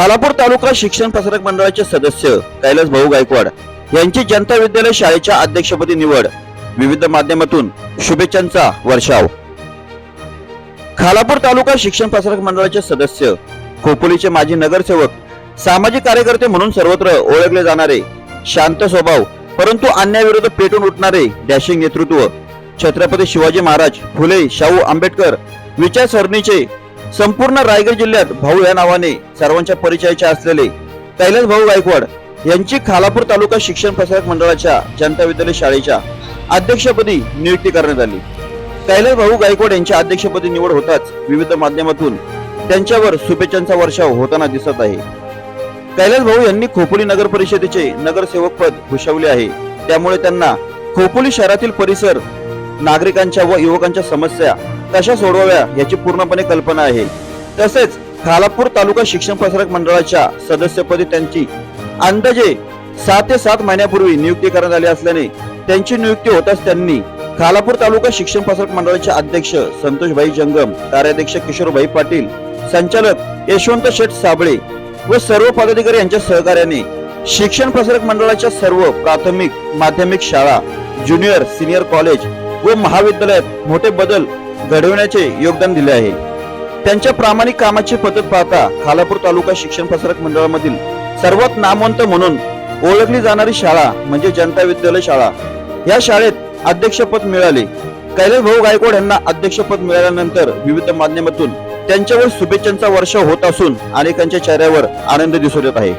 खालापूर तालुका शिक्षण प्रसारक मंडळाचे सदस्य कैलास भाऊ गायकवाड यांची जनता विद्यालय शाळेच्या अध्यक्षपदी निवड. विविध माध्यमातून शुभेच्छांचा वर्षाव. खालापूर तालुका शिक्षण प्रसारक मंडळाचे सदस्य खोपोलीचे माजी नगरसेवक सामाजिक कार्यकर्ते म्हणून सर्वत्र ओळखले जाणारे शांत स्वभाव परंतु अन्यायाविरुद्ध पेटून उठणारे डॅशिंग नेतृत्व छत्रपती शिवाजी महाराज फुले शाहू आंबेडकर विचारसरणीचे संपूर्ण रायगड जिल्ह्यात भाऊ या नावाने सर्वांच्या परिचयाचे असलेले कैलास भाऊ गायकवाड यांची खालापूर तालुका शिक्षण प्रसारक मंडळाच्या जनता विद्यालय शाळेच्या अध्यक्षपदी नियुक्ती करण्यात आली. कैलास भाऊ गायकवाड यांच्या अध्यक्षपदी निवड होताच विविध माध्यमातून त्यांच्यावर शुभेच्छांचा वर्षाव होताना दिसत आहे. कैलास भाऊ यांनी खोपोली नगर परिषदेचे नगरसेवक पद भूषवले आहे. त्यामुळे त्यांना खोपोली शहरातील परिसर नागरिकांच्या व युवकांच्या समस्या कशा सोडवाव्या याची पूर्णपणे कल्पना आहे. तसेच खालापूर तालुका शिक्षण प्रसारक मंडळाच्या सदस्यपदी त्यांची अंदाजे सहा ते सात महिन्यापूर्वी नियुक्ती करण्यात आली असल्याने त्यांची नियुक्ती होताच त्यांनी खालापूर तालुका शिक्षण प्रसारक मंडळाचे अध्यक्ष संतोषभाई जंगम कार्याध्यक्ष किशोरभाई पाटील संचालक यशवंत शेठ साबळे व सर्व पदाधिकारी यांच्या सहकार्याने शिक्षण प्रसारक मंडळाच्या सर्व प्राथमिक माध्यमिक शाळा ज्युनियर सिनियर कॉलेज व महाविद्यालयात मोठे बदल घडविण्याचे योगदान दिले आहे. त्यांच्या प्रामाणिक कामाची पद्धत पाहता खालापूर तालुका शिक्षण प्रसारक मंडळामधील सर्वात नामवंत म्हणून ओळखली जाणारी शाळा म्हणजे जनता विद्यालय शाळा. या शाळेत अध्यक्षपद मिळाले. कैलास भाऊ गायकवाड यांना अध्यक्षपद मिळाल्यानंतर विविध माध्यमातून त्यांच्यावर शुभेच्छांचा वर्ष होत असून अनेकांच्या चेहऱ्यावर आनंद दिसून येत आहे.